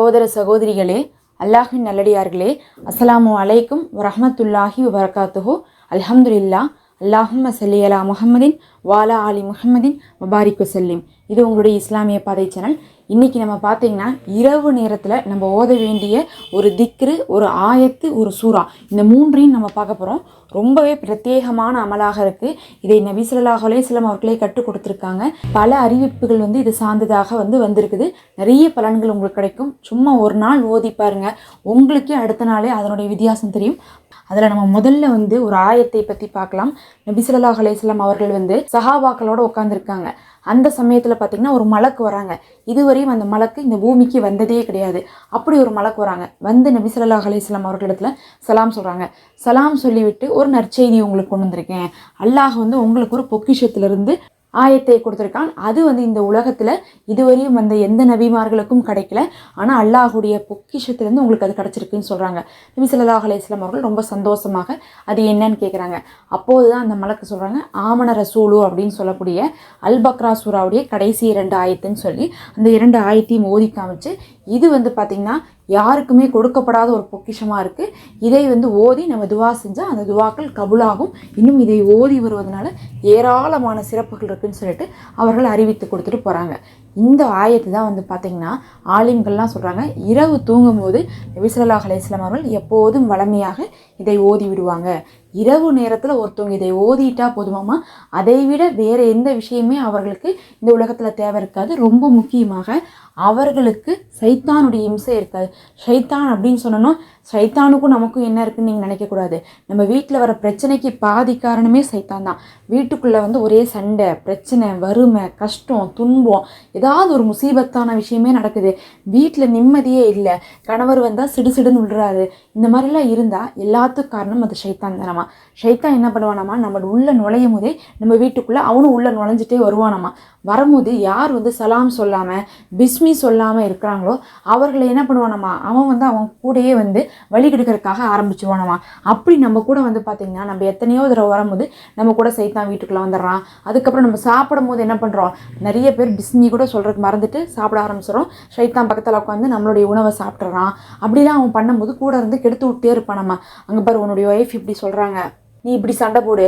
சகோதர சகோதரிகளே அல்லாஹின் நல்லடியார்களே அஸ்ஸலாமு அலைக்கும் வரஹ்மத்துல்லாஹி வரகாத்துஹோ அல்ஹம்துலில்லா அல்லாஹும்ம சல்லி அலா முஹம்மதின் வாலா அலி முஹம்மதின் வபாரிக்கு செல்லிம் இது உங்களுடைய இஸ்லாமிய பாதை சேனல். இன்றைக்கி நம்ம பார்த்தீங்கன்னா இரவு நேரத்தில் நம்ம ஓத வேண்டிய ஒரு திக்ரு ஒரு ஆயத்து ஒரு சூறா. இந்த மூன்றையும் நம்ம பார்க்க போகிறோம் ரொம்பவே பிரத்யேகமான அமலாக இருக்குது இதை நபி ஸல்லல்லாஹு அவர்களே கற்றுக் கொடுத்துருக்காங்க. பல அறிவிப்புகள் வந்து இது சார்ந்ததாக வந்து வந்திருக்குது. நிறைய பலன்கள் உங்களுக்கு கிடைக்கும். சும்மா ஒரு நாள் ஓதி பாருங்கள் உங்களுக்கே அடுத்த நாளே அதனுடைய வித்தியாசம் தெரியும். அதில் நம்ம முதல்ல வந்து ஒரு ஆயத்தை பற்றி பார்க்கலாம். நபி ஸல்லல்லாஹு அவர்கள் வந்து சஹாபாக்களோட உட்காந்துருக்காங்க அந்த சமயத்தில் பார்த்திங்கன்னா ஒரு மலக்கு வராங்க. இதுவரையும் அந்த மலக்கு இந்த பூமிக்கு வந்ததே கிடையாது. அப்படி ஒரு மலக்கு வராங்க. வந்து நபி சொல்லா அலிஸ்லாம் அவர்களிடத்தில் சலாம் சொல்கிறாங்க சலாம் சொல்லிவிட்டு ஒரு நற்செய்தி உங்களுக்கு கொண்டு வந்திருக்கேன். அல்லாஹ் வந்து உங்களுக்கு ஒரு பொக்கிஷத்திலிருந்து ஆயத்தை கொடுத்துருக்கான். அது வந்து இந்த உலகத்தில் இதுவரையும் வந்த எந்த நபிமார்களுக்கும் கிடைக்கல. ஆனால் அல்லாஹுடைய பொக்கிஷத்துலேருந்து உங்களுக்கு அது கிடச்சிருக்குன்னு சொல்கிறாங்க நபி ஸல்லல்லாஹு அவர்கள் ரொம்ப சந்தோஷமாக அது என்னன்னு கேட்குறாங்க அப்போது தான் அந்த மலக்கு சொல்கிறாங்க ஆமன ரசூலு அப்படின்னு சொல்லக்கூடிய அல் பக்ரா சூராவுடைய கடைசி இரண்டு ஆயத்துன்னு சொல்லி அந்த இரண்டு ஆயத்தையும் ஓதி காமிச்சு இது வந்து பார்த்திங்கன்னா யாருக்குமே கொடுக்கப்படாத ஒரு பொக்கிஷமாக இருக்குது இதை வந்து ஓதி நம்ம துவா செஞ்சால் அந்த துவாக்கள் கபுலாகும் இன்னும் இதை ஓதி வருவதனால ஏராளமான சிறப்புகள் இருக்குதுன்னு சொல்லிட்டு அவர்கள் அறிவித்து கொடுத்துட்டு போகிறாங்க இந்த ஆயத்து தான் வந்து பார்த்திங்கன்னா ஆலிம்கள்லாம் சொல்கிறாங்க இரவு தூங்கும்போது நபிசல்லாஹ் அலையம் அவர்கள் எப்போதும் வளமையாக இதை ஓதி விடுவாங்க. இரவு நேரத்தில் ஒருத்தவங்க இதை ஓதிட்டா போதுமாமா? அதை விட வேறு எந்த விஷயமே அவர்களுக்கு இந்த உலகத்தில் தேவை இருக்காது. ரொம்ப முக்கியமாக அவர்களுக்கு சைத்தானுடைய இம்சை இருக்காது. சைத்தான் அப்படின்னு சொன்னோன்னா சைத்தானுக்கும் நமக்கும் என்ன இருக்குன்னு நீங்கள் நினைக்கக்கூடாது. நம்ம வீட்டில் வர பிரச்சனைக்கு பாதி காரணமே சைத்தான் தான். வீட்டுக்குள்ளே வந்து ஒரே சண்டை பிரச்சனை வறுமை கஷ்டம் துன்பம் ஏதாவது ஒரு முசீபத்தான விஷயமே நடக்குது. வீட்டில் நிம்மதியே இல்லை. கணவர் வந்தால் சிடுசிடுன்னு விடுறாரு இந்த மாதிரிலாம் இருந்தால் எல்லாத்துக்கும் காரணம் அது சைத்தான் தானம்மா. சைத்தான் என்ன பண்ணுவானாமா நம்ம உள்ளே நுழையும் போதே நம்ம வீட்டுக்குள்ளே அவனும் உள்ளே நுழைஞ்சிட்டே வருவானாமா வரும்போது யார் வந்து சலாம் சொல்லாமல் பிஸ்மி சொல்லாமல் இருக்கிறாங்களோ அவர்களை என்ன பண்ணுவானம்மா? அவன் வந்து அவன் கூடயே வந்து வழி கெடுக்கிறதுக்காக ஆரம்பிச்சுவானம்மா அப்படி நம்ம கூட வந்து பார்த்திங்கன்னா நம்ம எத்தனையோ தடவை வரும்போது நம்ம கூட சைத்தான் வீட்டுக்குள்ளே வந்துடுறான். அதுக்கப்புறம் நம்ம சாப்பிடும் போது என்ன பண்ணுறோம் நிறைய பேர் பிஸ்மி கூட சொல்கிறதுக்கு மறந்துட்டு சாப்பிட ஆரம்பிச்சிடும் ஷைத்தான் பக்கத்தில் உட்காந்து நம்மளுடைய உணவை சாப்பிட்றான் அப்படிலாம் அவன் பண்ணும்போது கூட இருந்து கெடுத்து விட்டே இருப்பானாமா அங்கே பாரு உன்னுடைய ஒய்ஃப் இப்படி சொல்கிறாங்க நீ இப்படி சண்டை போடு.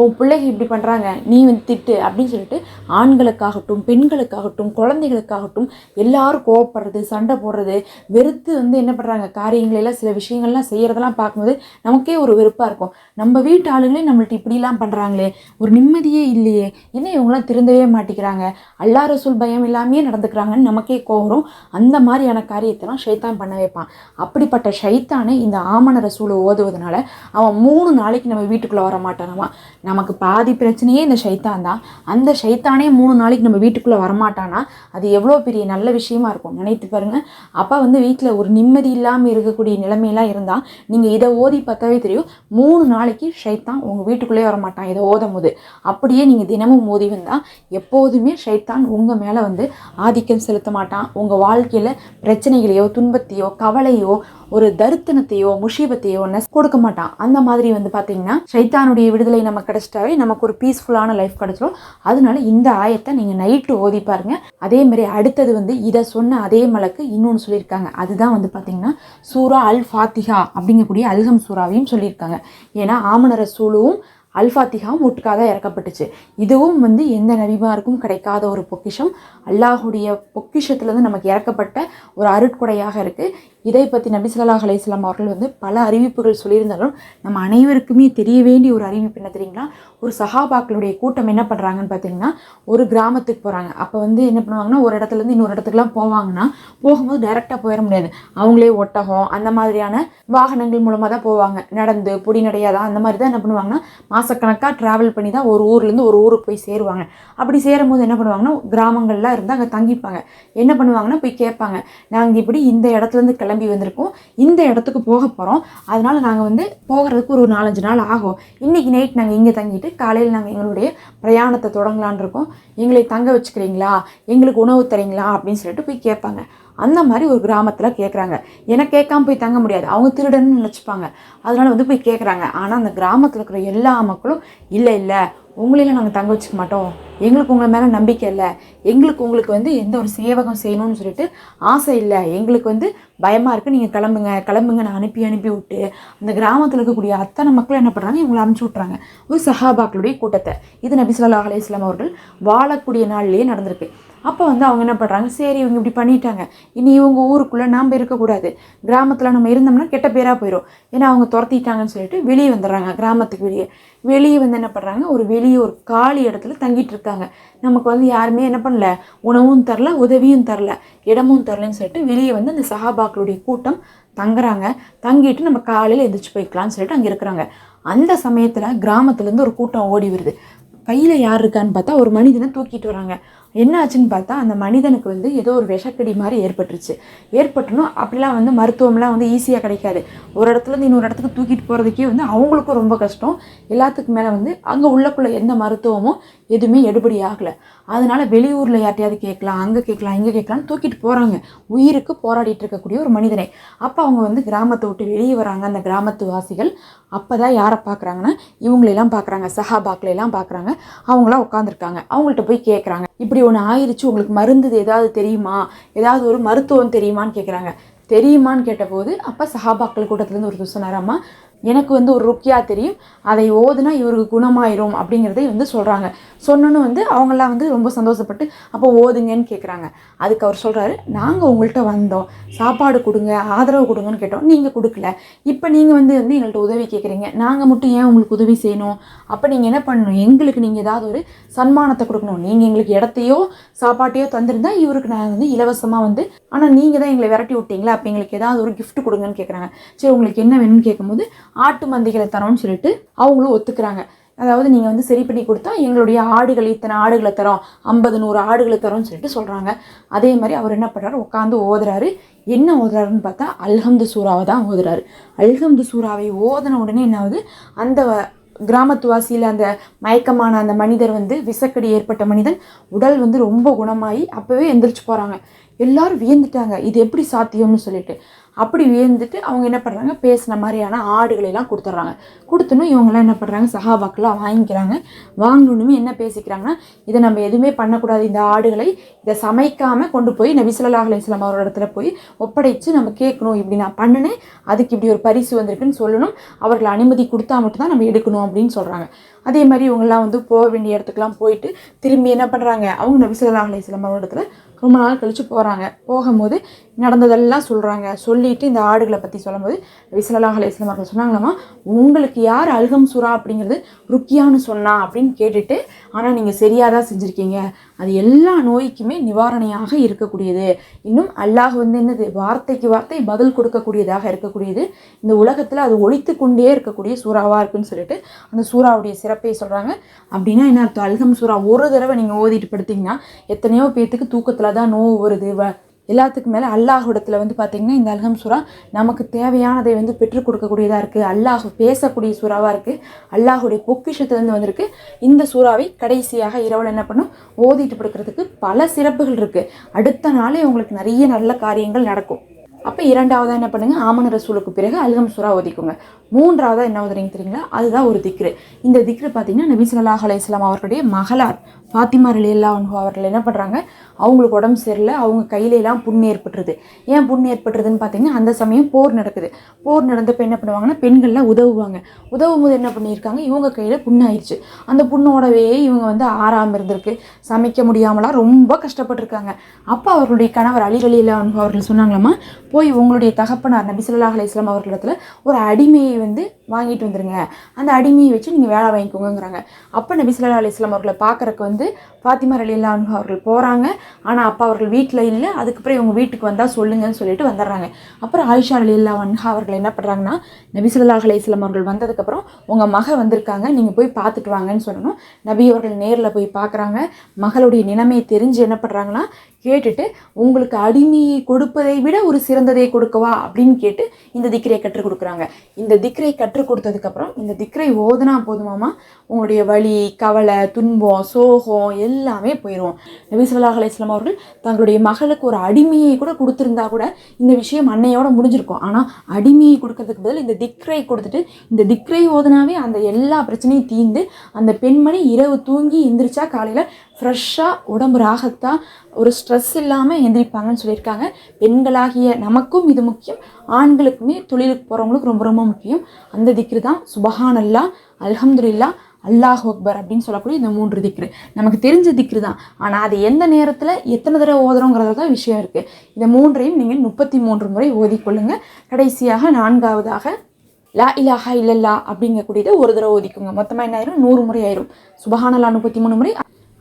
உன் பிள்ளைங்க இப்படி பண்ணுறாங்க நீ வந்து திட்டு அப்படின்னு சொல்லிட்டு ஆண்களுக்காகட்டும் பெண்களுக்காகட்டும் குழந்தைகளுக்காகட்டும் எல்லாரும் கோவப்படுறது சண்டை போடுறது வெறுத்து வந்து என்ன பண்ணுறாங்க காரியங்களெல்லாம் சில விஷயங்கள்லாம் செய்கிறதெல்லாம் பார்க்கும்போது நமக்கே ஒரு வெறுப்பாக இருக்கும். நம்ம வீட்டு ஆளுங்களே நம்மள்ட்ட இப்படிலாம் பண்ணுறாங்களே ஒரு நிம்மதியே இல்லையே என்ன இவங்களாம் திருந்தவே மாட்டேங்கிறாங்க? அல்லா ரசூல் பயம் இல்லாமையே நடந்துக்கிறாங்கன்னு நமக்கே கோவரும் அந்த மாதிரியான காரியத்தெல்லாம் ஷைத்தான் பண்ண வைப்பான். அப்படிப்பட்ட ஷைத்தானை இந்த ஆமண ரசூலை ஓதுவதனால அவன் மூணு நாளைக்கு நம்ம வீட்டுக்குள்ளே வர மாட்டானாமா நமக்கு பாதி பிரச்சனையே இந்த ஷைத்தான் தான். அந்த ஷைத்தானே மூணு நாளைக்கு நம்ம வீட்டுக்குள்ளே வரமாட்டானா? அது எவ்வளோ பெரிய நல்ல விஷயமா இருக்கும். நினைத்து பாருங்கள் அப்போ வந்து வீட்டில் ஒரு நிம்மதி இல்லாமல் இருக்கக்கூடிய நிலைமையெல்லாம் இருந்தால் நீங்கள் இதை ஓதி பார்த்தாவே தெரியும். மூணு நாளைக்கு ஷைத்தான் உங்கள் வீட்டுக்குள்ளே வரமாட்டான். இதை ஓதும் போது. அப்படியே நீங்கள் தினமும் ஓதி வந்தால் எப்போதுமே ஷைத்தான் உங்கள் மேலே வந்து ஆதிக்கம் செலுத்த மாட்டான். உங்கள் வாழ்க்கையில் பிரச்சனைகளையோ துன்பத்தையோ கவலையோ ஒரு தருத்தனத்தையோ முஷீபத்தையோ நெஸ் கொடுக்க மாட்டான். அந்த மாதிரி வந்து பார்த்தீங்கன்னா ஷைத்தானுடைய விடுதலை நம்ம கிடச்சிட்டாவே நமக்கு ஒரு பீஸ்ஃபுல்லான லைஃப் கிடச்சிரும். அதனால இந்த ஆயத்தை நீங்கள் நைட்டு ஓதி பாருங்க. அதே மாதிரி அடுத்தது வந்து இதை சொன்ன அதே மலக்கு இன்னொன்று சொல்லியிருக்காங்க. அதுதான் வந்து பார்த்தீங்கன்னா சூரா அல் ஃபாத்திஹா அப்படிங்கக்கூடிய அல்ஹம் சூறாவையும் சொல்லியிருக்காங்க. ஏன்னா ஆமணர சூழுவும் அல்ஃபாத்திகாவும் ஒட்டுக்காக இறக்கப்பட்டுச்சு. இதுவும் வந்து எந்த நபிமாருக்கும் கிடைக்காத ஒரு பொக்கிஷம். அல்லாஹுடைய பொக்கிஷத்துலேருந்து நமக்கு இறக்கப்பட்ட ஒரு அருட்கொடையாக இருக்குது இதை பற்றி நபி ஸல்லல்லாஹு அவர்கள் வந்து பல அறிவிப்புகள் சொல்லியிருந்தாலும் நம்ம அனைவருக்குமே தெரிய வேண்டிய ஒரு அறிவிப்பு என்ன தெரியுங்களா? ஒரு சஹாபாக்களுடைய கூட்டம் என்ன பண்ணுறாங்கன்னு பார்த்தீங்கன்னா ஒரு கிராமத்துக்கு போகிறாங்க அப்போ வந்து என்ன பண்ணுவாங்கன்னா ஒரு இடத்துலேருந்து இன்னொரு இடத்துக்குலாம் போவாங்கன்னா போகும்போது டைரெக்டாக போயிட முடியாது. அவங்களே ஒட்டகம் அந்த மாதிரியான வாகனங்கள் மூலமாக தான் போவாங்க. நடந்து பொடி நடையாதான் அந்த மாதிரி தான் என்ன பண்ணுவாங்கன்னா மாதக்கணக்காக ட்ராவல் பண்ணி தான் ஒரு ஊர்லேருந்து ஒரு ஊருக்கு போய் சேருவாங்க. அப்படி சேரும்போது என்ன பண்ணுவாங்கன்னா கிராமங்கள்லாம் இருந்து அங்கே தங்கிப்பாங்க. என்ன பண்ணுவாங்கன்னா போய் கேட்பாங்க. நாங்கள் இப்படி இந்த இடத்துலேருந்து கிளம்பி வந்திருக்கோம். இந்த இடத்துக்கு போக போகிறோம் அதனால் நாங்கள் வந்து போகிறதுக்கு ஒரு நாலஞ்சு நாள் ஆகும். இன்றைக்கி நைட் நாங்கள் இங்கே தங்கிட்டு காலையில் நாங்கள் எங்களுடைய பிரயாணத்தை தொடங்கலான் இருக்கோம். எங்களை தங்க வச்சுக்கிறீங்களா? எங்களுக்கு உணவு தரீங்களா? அப்படின்னு சொல்லிட்டு போய் கேட்பாங்க. அந்த மாதிரி ஒரு கிராமத்தில் கேட்குறாங்க எனக்கு கேட்காம போய் தங்க முடியாது. அவங்க திருடன்னு நினச்சிப்பாங்க. அதனால் வந்து போய் கேட்குறாங்க ஆனால் அந்த கிராமத்தில் இருக்கிற எல்லா மக்களும் இல்லை இல்லை உங்களையெல்லாம் நாங்கள் தங்க வச்சுக்க மாட்டோம். எங்களுக்கு உங்களை மேலே நம்பிக்கை இல்லை. எங்களுக்கு உங்களுக்கு வந்து எந்த ஒரு சேவகம் செய்யணும்னு சொல்லிட்டு ஆசை இல்லை. எங்களுக்கு வந்து பயமாக இருக்குது நீங்கள் கிளம்புங்க. கிளம்புங்க. நான் அனுப்பி அனுப்பி விட்டு அந்த கிராமத்தில் இருக்கக்கூடிய அத்தனை மக்கள் என்ன பண்ணுறாங்க இவங்களை அனுப்பிச்சி விட்றாங்க ஒரு சஹாபாக்களுடைய கூட்டத்தை. இது நபி சொல்லா அலைஹி அவர்கள் வாழக்கூடிய நாள்லேயே நடந்திருக்கு. அப்போ வந்து அவங்க என்ன பண்ணுறாங்க சரி இவங்க இப்படி பண்ணிட்டாங்க. இனி இவங்க ஊருக்குள்ளே நாம் இருக்கக்கூடாது. கிராமத்தில் நம்ம இருந்தோம்னா கெட்ட பேராக போயிடும் ஏன்னா அவங்க துரத்திட்டாங்கன்னு சொல்லிட்டு வெளியே வந்துடுறாங்க கிராமத்துக்கு வெளியே. வெளியே வந்து என்ன பண்ணுறாங்க ஒரு வெளியே ஒரு காலி இடத்துல தங்கிட்டு இருக்காங்க. நமக்கு வந்து யாருமே என்ன பண்ணல? உணவும் தரல உதவியும் தரல இடமும் தரலன்னு சொல்லிட்டு வெளியே வந்து அந்த சஹாபாக்களுடைய கூட்டம் தங்குறாங்க. தங்கிட்டு நம்ம காலையில் எந்திரிச்சு போய்க்கலாம்னு சொல்லிட்டு அங்கே இருக்கிறாங்க. அந்த சமயத்தில் கிராமத்துலேருந்து ஒரு கூட்டம் ஓடி வருது. கையில் யார் இருக்கான்னு பார்த்தா ஒரு மனிதனை தூக்கிட்டு வராங்க. என்ன ஆச்சுன்னு பார்த்தா அந்த மனிதனுக்கு வந்து ஏதோ ஒரு விஷக்கடி மாதிரி ஏற்பட்டுருச்சு. ஏற்பட்டணும் அப்படிலாம் வந்து மருத்துவம்லாம் வந்து ஈஸியாக கிடைக்காது. ஒரு இடத்துலருந்து இன்னொரு இடத்துக்கு தூக்கிட்டு போகிறதுக்கே வந்து அவங்களுக்கும் ரொம்ப கஷ்டம். எல்லாத்துக்கும் மேலே வந்து அங்கே உள்ளக்குள்ள எந்த மருத்துவமும் எதுவுமே எடுபடி ஆகலை. அதனால் வெளியூரில் யார்ட்டையாவது கேட்கலாம் அங்கே கேட்கலாம் இங்கே கேட்கலாம்னு தூக்கிட்டு போகிறாங்க உயிருக்கு போராடிட்டு இருக்கக்கூடிய ஒரு மனிதனை. அப்போ அவங்க வந்து கிராமத்தை விட்டு வெளியே வராங்க. அந்த கிராமத்து வாசிகள் அப்போ தான் யாரை பார்க்குறாங்கன்னா இவங்களெல்லாம் பார்க்குறாங்க சஹாபாக்களெல்லாம் பார்க்குறாங்க அவங்களாம் உட்காந்துருக்காங்க அவங்கள்ட்ட போய் கேட்குறாங்க இப்படி ஒன்று ஆயிருச்சு உங்களுக்கு மருந்து ஏதாவது தெரியுமா? ஏதாவது ஒரு மருத்துவம் தெரியுமான்னு கேட்குறாங்க தெரியுமான்னு கேட்டபோது அப்போ சஹாபாக்கள் கூட்டத்துலேருந்து ஒருத்தர் சொன்னாராம்மா எனக்கு வந்து ஒரு ருக்கியா தெரியும். அதை ஓதுனா இவருக்கு குணமாயிரும் அப்படிங்கிறதை வந்து சொல்கிறாங்க சொன்னோன்னு வந்து அவங்கெல்லாம் வந்து ரொம்ப சந்தோஷப்பட்டு அப்போ ஓதுங்கன்னு கேட்குறாங்க அதுக்கு அவர் சொல்கிறாரு நாங்கள் உங்கள்கிட்ட வந்தோம். சாப்பாடு கொடுங்க ஆதரவு கொடுங்கன்னு கேட்டோம். நீங்கள் கொடுக்கல. இப்போ நீங்கள் வந்து வந்து எங்கள்கிட்ட உதவி கேட்குறீங்க நாங்கள் மட்டும் ஏன் உங்களுக்கு உதவி செய்யணும்? அப்போ நீங்கள் என்ன பண்ணணும்? எங்களுக்கு நீங்கள் ஏதாவது ஒரு சன்மானத்தை கொடுக்கணும். நீங்கள் எங்களுக்கு இடத்தையோ சாப்பாட்டையோ தந்திருந்தா இவருக்கு நான் வந்து இலவசமாக வந்து ஆனால் நீங்கள் தான் எங்களை விரட்டி விட்டீங்களா? அப்போ எங்களுக்கு ஏதாவது ஒரு கிஃப்ட் கொடுங்கன்னு கேட்குறாங்க சரி உங்களுக்கு என்ன வேணும்னு கேட்கும்போது ஆட்டு மந்தைகளை தரோம்னு சொல்லிட்டு அவங்களும் ஒத்துக்கிறாங்க. அதாவது நீங்கள் வந்து சரி பண்ணி கொடுத்தா எங்களுடைய ஆடுகள் இத்தனை ஆடுகளை தரோம் ஐம்பது நூறு ஆடுகளை தரோம்னு சொல்லிட்டு சொல்கிறாங்க அதே மாதிரி அவர் என்ன பண்ணுறாரு உட்காந்து ஓதுறாரு. என்ன ஓதுறாருன்னு பார்த்தா அல்ஹம்து சூறாவை தான் ஓதுறாரு. அல்ஹம்து சூறாவை ஓதின உடனே என்ன ஆகுது அந்த கிராமத்துவாசியில் அந்த மயக்கமான அந்த மனிதர் வந்து விசக்கடி ஏற்பட்ட மனிதன் உடல் வந்து ரொம்ப குணமாகி அப்போவே எந்திரிச்சு போகிறாங்க எல்லோரும் வியந்துட்டாங்க. இது எப்படி சாத்தியம்னு சொல்லிட்டு. அப்படி வியந்துட்டு அவங்க என்ன பண்ணுறாங்க பேசின மாதிரியான ஆடுகளை எல்லாம் கொடுத்துட்றாங்க. கொடுத்தனும் இவங்கெல்லாம் என்ன பண்ணுறாங்க சஹாபாக்கெல்லாம் வாங்கிக்கிறாங்க. வாங்கணுமே என்ன பேசிக்கிறாங்கன்னா இதை நம்ம எதுவுமே பண்ணக்கூடாது. இந்த ஆடுகளை இதை சமைக்காமல் கொண்டு போய் நபி ஸல்லல்லாஹு அலைஹி அவரோட இடத்துல போய் ஒப்படைச்சு நம்ம கேட்கணும். இப்படி நான் பண்ணினேன். அதுக்கு இப்படி ஒரு பரிசு வந்திருக்குன்னு சொல்லணும். அவர்கள் அனுமதி கொடுத்தா மட்டும்தான் நம்ம எடுக்கணும் அப்படின்னு சொல்கிறாங்க அதே மாதிரி இவங்கெல்லாம் வந்து போக வேண்டிய இடத்துக்குலாம் போயிட்டு திரும்பி என்ன பண்ணுறாங்க அவங்க நபி ஸல்லல்லாஹு அலைஹி அவரோட இடத்துல ரொம்ப நாள் கழித்து போகிறாங்க போகும்போது நடந்ததெல்லாம் சொல்கிறாங்க சொல்லிட்டு இந்த ஆடுகளை பற்றி சொல்லும்போது நபி ஸல்லல்லாஹு அலைஹி அவர்கள் சொன்னாங்களாமா உங்களுக்கு யார் அல்கம் சுறா அப்படிங்கிறது ருக்கியான்னு சொன்னா அப்படின்னு கேட்டுட்டு ஆனால் நீங்கள் சரியாக தான் செஞ்சுருக்கீங்க. அது எல்லா நோய்க்குமே நிவாரணையாக இருக்கக்கூடியது. இன்னும் அல்லாஹ் வந்து என்னது? வார்த்தைக்கு வார்த்தை பதில் கொடுக்கக்கூடியதாக இருக்கக்கூடியது. இந்த உலகத்தில் அது ஒழித்து கொண்டே இருக்கக்கூடிய சூறாவாக இருக்குன்னு சொல்லிட்டு அந்த சூறாவுடைய சிறப்பை சொல்கிறாங்க அப்படின்னா என்ன அர்த்தம்? அல்கம் சூறா ஒரு தடவை நீங்கள் ஓதிட்டு படுத்திங்கன்னா எத்தனையோ பேர்த்துக்கு தூக்கத்தில் தான் நோவு வருது. எல்லாத்துக்கு எல்லாத்துக்கும் மேலே அல்லாஹுடத்தில் வந்து பார்த்திங்கன்னா இந்த அல்ஹம் சூறா நமக்கு தேவையானதை வந்து பெற்றுக் கொடுக்கக்கூடியதாக இருக்குது அல்லாஹ் பேசக்கூடிய சூறாவாக இருக்குது அல்லாஹுடைய பொக்கிஷத்துலேருந்து வந்திருக்கு. இந்த சூறாவை கடைசியாக இரவில் என்ன பண்ணும்? ஓதிட்டு படுக்கிறதுக்கு பல சிறப்புகள் இருக்குது அடுத்த நாளே உங்களுக்கு நிறைய நல்ல காரியங்கள் நடக்கும். அப்போ இரண்டாவதாக என்ன பண்ணுங்கள் ஆமன ரசூலுக்கு பிறகு அல்கம் சுரா ஒதுக்குங்க மூன்றாவதாக என்ன ஓதுறீங்க தெரியுங்களா? அதுதான் ஒரு திக்ரு. இந்த திக்ரு பார்த்தீங்கன்னா நபி ஸல்லல்லாஹு அலைஹி வஸல்லம் அவர்களுடைய மகளார் ஃபாத்திமா ரலியல்லா அவர்கள் என்ன பண்ணுறாங்க அவங்களுக்கு உடம்பு சரியில்லை அவங்க கையிலெல்லாம் புண் ஏற்பட்டுருது. ஏன் புண் ஏற்பட்டுருதுன்னு பார்த்தீங்கன்னா அந்த சமயம் போர் நடக்குது. போர் நடந்தப்போ என்ன பண்ணுவாங்கன்னா பெண்கள்லாம் உதவுவாங்க. உதவும் போது என்ன பண்ணியிருக்காங்க? இவங்க கையில் புண்ணாயிடுச்சு அந்த புண்ணோடவே இவங்க வந்து ஆறாமல் இருந்திருக்கு. சமைக்க முடியாமலாம் ரொம்ப கஷ்டப்பட்டிருக்காங்க. அப்போ அவர்களுடைய கணவர் அலி ரலியல்லா அவர்கள் சொன்னாங்களாம்மா போய் உங்களுடைய தகப்பனார் நபி சொல்லா அலைஹி வஸல்லம் அவர்களிடத்துல ஒரு அடிமையை வந்து வாங்கிட்டு வந்துருங்க. அந்த அடிமையை வச்சு நீங்கள் வேலை வாங்கிக்கோங்கங்கிறாங்க. அப்போ நபி சொல்லா அலைஹி அவர்களை பார்க்குறக்கு வந்து ஃபாத்திமா ரலியல்லா அன்ஹு அவர்கள் போகிறாங்க ஆனால் அப்பா அவர்கள் வீட்டில் இல்லை. அதுக்கப்புறம் இவங்க வீட்டுக்கு வந்தால் சொல்லுங்கன்னு சொல்லிட்டு வந்துடுறாங்க. அப்புறம் ஆயிஷா ரலியல்லா அன்ஹா அவர்கள் என்ன பண்ணுறாங்கன்னா நபிசுல்லா அலையம் அவர்கள் வந்ததுக்கப்புறம் உங்கள் மக வந்திருக்காங்க. நீங்கள் போய் பார்த்துட்டு வாங்கன்னு சொல்லணும். நபி அவர்கள் நேரில் போய் பார்க்குறாங்க மகளுடைய நிலைமையை தெரிஞ்சு என்ன பண்ணுறாங்கன்னா கேட்டுட்டு உங்களுக்கு அடிமையை கொடுப்பதை விட ஒரு சிறந்ததை கொடுக்கவா? அப்படின்னு கேட்டு இந்த திக்ரையை கற்றுக் கொடுக்குறாங்க. இந்த திக்ரையை கற்றுக் கொடுத்ததுக்கப்புறம் இந்த திக்ரை ஓதுனா போதுமாமா உங்களுடைய வலி கவலை துன்பம் சோகம் எல்லாமே போயிடும் நபி சொல்லா அலைஹி அவர்கள் தங்களுடைய மகளுக்கு ஒரு அடிமையை கூட கொடுத்துருந்தா கூட இந்த விஷயம் அன்னையோட முடிஞ்சிருக்கும். ஆனால் அடிமையை கொடுக்கறதுக்கு பதில் இந்த திக்ரை கொடுத்துட்டு இந்த திக்ரை ஓதுனாவே அந்த எல்லா பிரச்சனையும் தீர்ந்து அந்த பெண்மணி இரவு தூங்கி எந்திரிச்சா காலையில் ஃப்ரெஷ்ஷாக உடம்பு ராகத்தான் ஒரு ஸ்ட்ரெஸ் இல்லாமல் எந்திரிப்பாங்கன்னு சொல்லியிருக்காங்க. பெண்களாகிய நமக்கும் இது முக்கியம். ஆண்களுக்குமே தொழிலுக்கு போகிறவங்களுக்கு ரொம்ப ரொம்ப முக்கியம். அந்த திக்ரு தான். சுபஹானல்லா அல்ஹம்துல்லா அல்லாஹ் அக்பர் அப்படின்னு சொல்லக்கூடிய இந்த மூன்று திக்ரு. நமக்கு தெரிஞ்ச திக்ரு தான். ஆனால் அது எந்த நேரத்தில் எத்தனை தடவை ஓதுறோங்கிறது தான் விஷயம் இருக்குது இந்த மூன்றையும் நீங்கள் முப்பத்தி மூன்று முறை ஓதிக்கொள்ளுங்க. கடைசியாக நான்காவதாக லா இலாஹா இல்லல்லா அப்படிங்கக்கூடியதை ஒரு தடவை ஓதிக்குங்க. மொத்தமாக என்ன ஆயிரும்? நூறு முறை ஆயிரும். சுபஹானலா முப்பத்தி மூணு முறை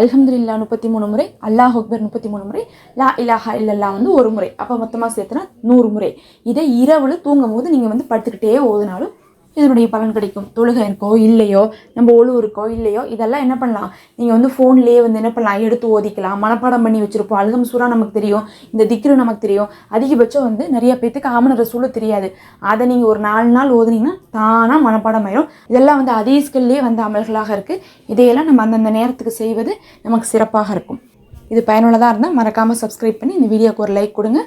அல்ஹம்துல்லா முப்பத்தி மூணு முறை அல்லாஹ் அக்பர் முப்பத்தி மூணு முறை லா இலாஹா இல்லல்லா வந்து ஒரு முறை. அப்போ மொத்தமாக சேர்த்துனா நூறு முறை. இதை இரவில் தூங்கும் போது நீங்கள் வந்து படுத்துக்கிட்டே ஓதுனாலும் இதனுடைய பலன் கிடைக்கும். தொழுகை இருக்கோ இல்லையோ நம்ம ஒழு இருக்கோ இல்லையோ இதெல்லாம் என்ன பண்ணலாம்? நீங்கள் வந்து ஃபோன்லேயே வந்து என்ன பண்ணலாம்? எடுத்து ஓதிக்கலாம். மனப்பாடம் பண்ணி வச்சுருப்போம். அல்கம் சூறா நமக்கு தெரியும். இந்த திக்ரு நமக்கு தெரியும். அதிகபட்சம் வந்து நிறைய பேத்துக்கு ஆமன ரசூலு தெரியாது. அதை நீங்கள் ஒரு நாலு நாள் ஓதுனீங்கன்னா தானாக மனப்பாடம் ஆயிரும். இதெல்லாம் வந்து அதீஸ்கள்லேயே வந்து அமல்களாக இருக்குது இதையெல்லாம் நம்ம அந்தந்த நேரத்துக்கு செய்வது நமக்கு சிறப்பாக இருக்கும். இது பயனுள்ளதாக இருந்தால் மறக்காமல் சப்ஸ்கிரைப் பண்ணி இந்த வீடியோக்கு ஒரு லைக் கொடுங்க.